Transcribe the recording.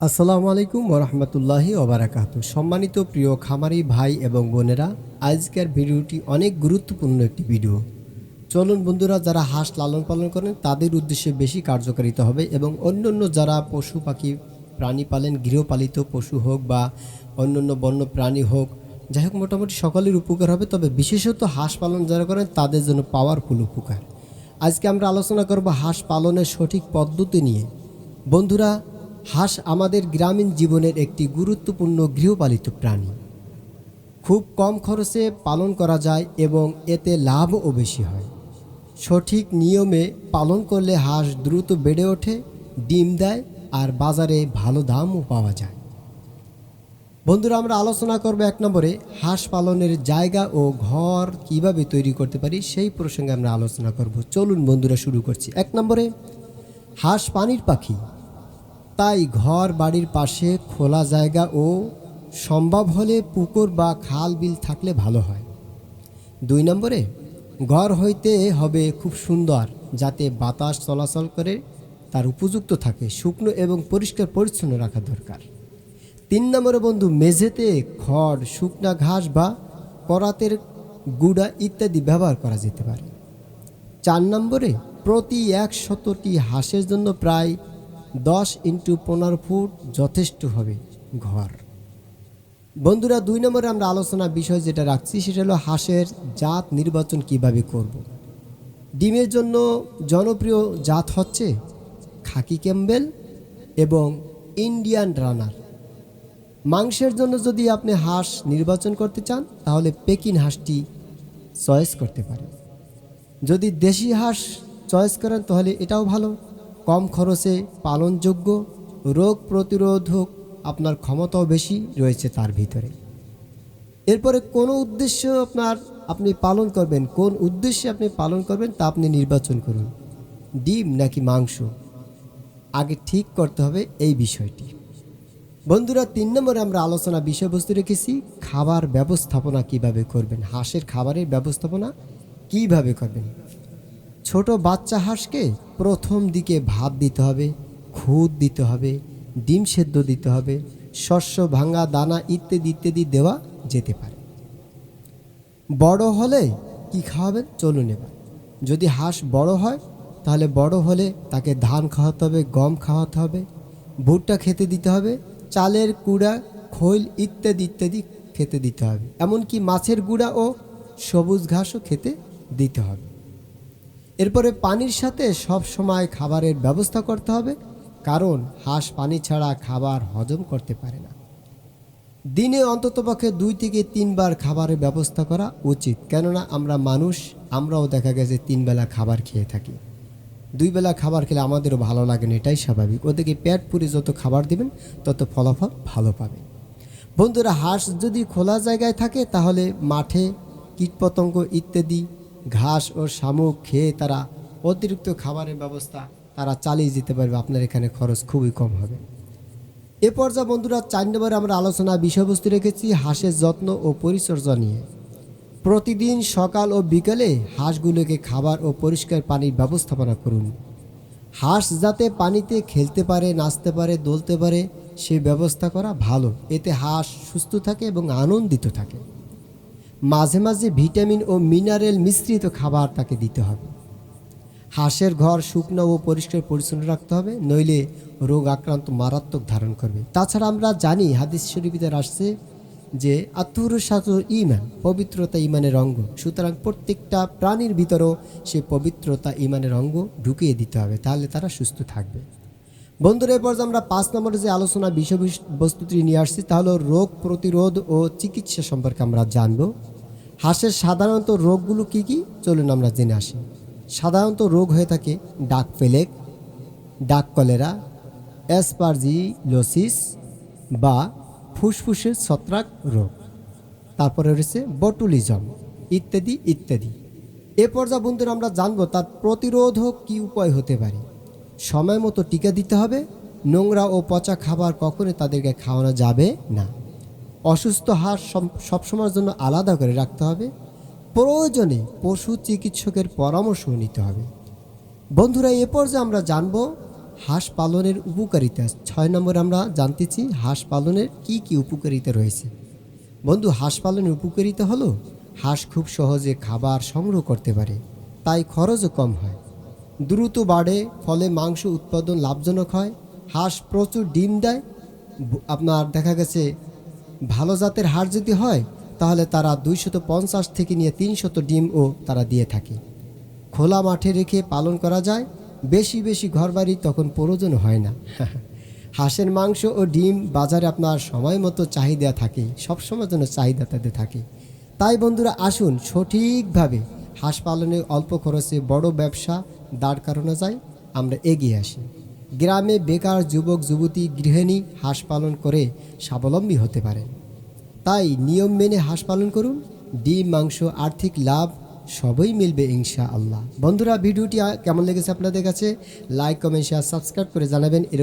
আসসালামু আলাইকুম ওরহমতুল্লাহি ওবরাকাত সম্মানিত প্রিয় খামারি ভাই এবং বোনেরা, আজকের ভিডিওটি অনেক গুরুত্বপূর্ণ একটি ভিডিও। চলুন বন্ধুরা, যারা হাঁস লালন পালন করেন, তাদের উদ্দেশ্যে বেশি কার্যকারিতা হবে এবং অন্যান্য যারা পশু পাখি, প্রাণী পালেন, গৃহপালিত পশু হোক বা অন্যান্য বন্য প্রাণী হোক, যাই হোক, মোটামুটি সকলের উপকার হবে, তবে বিশেষত হাঁস পালন যারা করেন, তাদের জন্য পাওয়ারফুল উপকার। আজকে আমরা আলোচনা করব হাঁস পালনের সঠিক পদ্ধতি নিয়ে। বন্ধুরা হাঁস আমাদের গ্রামীণ জীবনের একটি গুরুত্বপূর্ণ গৃহপালিত প্রাণী। খুব কম খরচে পালন করা যায় এবং এতে লাভও বেশি হয়। সঠিক নিয়মে পালন করলে হাঁস দ্রুত বেড়ে ওঠে, ডিম দেয় আর বাজারে ভালো দামও পাওয়া যায়। বন্ধুরা, আমরা আলোচনা করব এক নম্বরে হাঁস পালনের জায়গা ও ঘর কীভাবে তৈরি করতে পারি সেই প্রসঙ্গে আমরা আলোচনা করব। চলুন বন্ধুরা, শুরু করছি। এক নম্বরে হাঁস পানির পাখি। তাই ঘর বাড়ির পাশে খোলা জায়গা ও সম্ভব হলে পুকুর বা খাল বিল থাকলে ভালো হয়। দুই নম্বরে, ঘর হইতে হবে খুব সুন্দর যাতে বাতাস চলাচল করে, তার উপযুক্ত থাকে, শুকনো এবং পরিষ্কার পরিচ্ছন্ন রাখা দরকার। তিন নম্বরে বন্ধু, মেঝেতে খড়, শুকনা ঘাস বা করাতের গুড়া ইত্যাদি ব্যবহার করা যেতে পারে। চার নম্বরে, প্রতি এক শতটি হাঁসের জন্য প্রায় দশ ইন্টু পনেরো ফুট যথেষ্ট হবে ঘর। বন্ধুরা, দুই নম্বরে আমরা আলোচনা বিষয় যেটা রাখছি, সেটা হলো হাঁসের জাত নির্বাচন কীভাবে করব। ডিমের জন্য জনপ্রিয় জাত হচ্ছে খাকি ক্যাম্বেল এবং ইন্ডিয়ান রানার। মাংসের জন্য যদি আপনি হাঁস নির্বাচন করতে চান, তাহলে পেকিন হাঁসটি চয়েস করতে পারেন। যদি দেশি হাঁস চয়েস করেন, তাহলে এটাও ভালো। কম খরচে পালনযোগ্য রোগ প্রতিরোধক আপনার ক্ষমতাও বেশি রয়েছে তার ভিতরে। এরপরে কোনো উদ্দেশ্য আপনার আপনি পালন করবেন? কোন উদ্দেশ্যে আপনি পালন করবেন তা আপনি নির্বাচন করুন। ডিম নাকি মাংস? আগে ঠিক করতে হবে এই বিষয়টি। বন্ধুরা, তিন নম্বরে আমরা আলোচনা বিষয়বস্তু রেখেছি, খাবার ব্যবস্থাপনা কীভাবে করবেন? হাঁসের খাবারের ব্যবস্থাপনা কীভাবে করবেন? ছোট বাচ্চা হাঁসকে প্রথম দিকে ভাত দিতে হবে, খুদ দিতে হবে, ডিম সেদ্ধ দিতে হবে, শস্য ভাঙা দানা ইত্যাদি ইত্যাদি দেওয়া যেতে পারে। বড় হলে কি খাওয়াবেন? চলুন এবার। যদি হাঁস বড় হয়, তাহলে বড় হলে তাকে ধান খাওয়াতে হবে, গম খাওয়াতে হবে, ভুট্টা খেতে দিতে হবে, চালের কুড়া খৈল ইত্যাদি ইত্যাদি খেতে দিতে হবে। এমনকি মাছের গুঁড়া ও সবুজ ঘাসও খেতে দিতে হবে। এরপরে পানির সাথে সব সময় খাবারের ব্যবস্থা করতে হবে, কারণ হাঁস পানি ছাড়া খাবার হজম করতে পারে না। দিনে অন্ততপক্ষে দুই থেকে তিনবার খাবারের ব্যবস্থা করা উচিত, কেননা আমরা মানুষ, আমরাও দেখা গেছে তিন বেলা খাবার খেয়ে থাকি। দুই বেলা খাবার খেলে আমাদেরও ভালো লাগে না, এটাই স্বাভাবিক। ওদেরকে পেট পুরে যত খাবার দিবেন, তত ফলাফল ভালো পাবে বন্ধুরা, হাঁস যদি খোলা জায়গায় থাকে, তাহলে মাঠে কীটপতঙ্গ ইত্যাদি ঘাস ও শামুক খেয়ে তারা অতিরিক্ত খাবারের ব্যবস্থা তারা চালিয়ে যেতে পারবে। আপনার এখানে খরচ খুবই কম হবে। এ পর্যায়ে বন্ধুরা চার নম্বরে আমরা আলোচনা বিষয়বস্তু রেখেছি, হাঁসের যত্ন ও পরিচর্যা নিয়ে। প্রতিদিন সকাল ও বিকেলে হাঁসগুলোকে খাবার ও পরিষ্কার পানির ব্যবস্থাপনা করুন। হাঁস যাতে পানিতে খেলতে পারে, নাচতে পারে দোলতে পারে, সে ব্যবস্থা করা ভালো। এতে হাঁস সুস্থ থাকে এবং আনন্দিত থাকে। মাঝে মাঝে ভিটামিন ও মিনারেল মিশ্রিত খাবার তাকে দিতে হবে। হাঁসের ঘর শুকনো ও পরিষ্কার পরিচ্ছন্ন রাখতে হবে, নইলে রোগ আক্রান্ত মারাত্মক ধারণ করবে। তাছাড়া আমরা জানি, হাদিস শরীফিদের আসছে যে আত্মুর সাথে ইমান পবিত্রতা ইমানের অঙ্গ। সুতরাং প্রত্যেকটা প্রাণীর ভিতরেও সে পবিত্রতা ইমানের অঙ্গ ঢুকিয়ে দিতে হবে, তাহলে তারা সুস্থ থাকবে। বন্ধুরা, এরপর যে আমরা পাঁচ নম্বরে যে আলোচনা বিষয়বস্তুটি নিয়ে আসছি তাহলে রোগ প্রতিরোধ ও চিকিৎসা সম্পর্কে আমরা জানব। হাঁসের সাধারণত রোগগুলো কি কি? চলুন আমরা জেনে আসি। সাধারণত রোগ হয়ে থাকে ডাক পেলেক, ডাক কলেরা, অ্যাসপারজিলোসিস বা ফুসফুসের ছত্রাক রোগ। তারপরে রয়েছে বটুলিজম, ইত্যাদি ইত্যাদি। এ পর্যায়ে বন্ধুরা আমরা জানব তার প্রতিরোধক কি উপায় হতে পারে। সময় মতো টিকা দিতে হবে। নোংরা ও পচা খাবার কখনোই তাদেরকে খাওয়ানো যাবে না। অসুস্থ হাঁস সব- সবসময়ের জন্য আলাদা করে রাখতে হবে। প্রয়োজনে পশু চিকিৎসকের পরামর্শ নিতে হবে। বন্ধুরা, এ পর্যায়ে আমরা জানব হাঁস পালনের উপকারিতা। ছয় নম্বর আমরা জানতেছি হাঁস পালনের কি কি উপকারিতা রয়েছে। বন্ধু, হাঁস পালনের উপকারিতা হলো হাঁস খুব সহজে খাবার সংগ্রহ করতে পারে, তাই খরচও কম হয়। দ্রুত বাড়ে, ফলে মাংস উৎপাদন লাভজনক হয়। হাঁস প্রচুর ডিম দেয়। আপনার দেখা গেছে ভালো জাতের হাঁস যদি হয়, তাহলে তারা দুইশত পঞ্চাশ থেকে নিয়ে তিনশত ডিমও তারা দিয়ে থাকে। খোলা মাঠে রেখে পালন করা যায়, বেশি বেশি ঘরবাড়ি তখন প্রয়োজন হয় না। হাঁসের মাংস ও ডিম বাজারে আপনার সময় মতো চাহিদা থাকে, সবসময় জন্য চাহিদা তাদের থাকে। তাই বন্ধুরা, আসুন সঠিকভাবে হাঁস পালনে অল্প খরচে বড় ব্যবসা দাঁড় করানো যায়। আমরা এগিয়ে আসি। গ্রামে বেকার যুবক, যুবতী, গৃহিণী হাঁস পালন করে স্বাবলম্বী হতে পারেন। তাই নিয়ম মেনে হাঁস পালন করুন, ডিম, মাংস, আর্থিক লাভ সবই মিলবে ইনশা আল্লাহ বন্ধুরা, ভিডিওটি কেমন লেগেছে আপনাদের কাছে? লাইক কমেন্ট শেয়ার সাবস্ক্রাইব করে জানাবেন। এরকম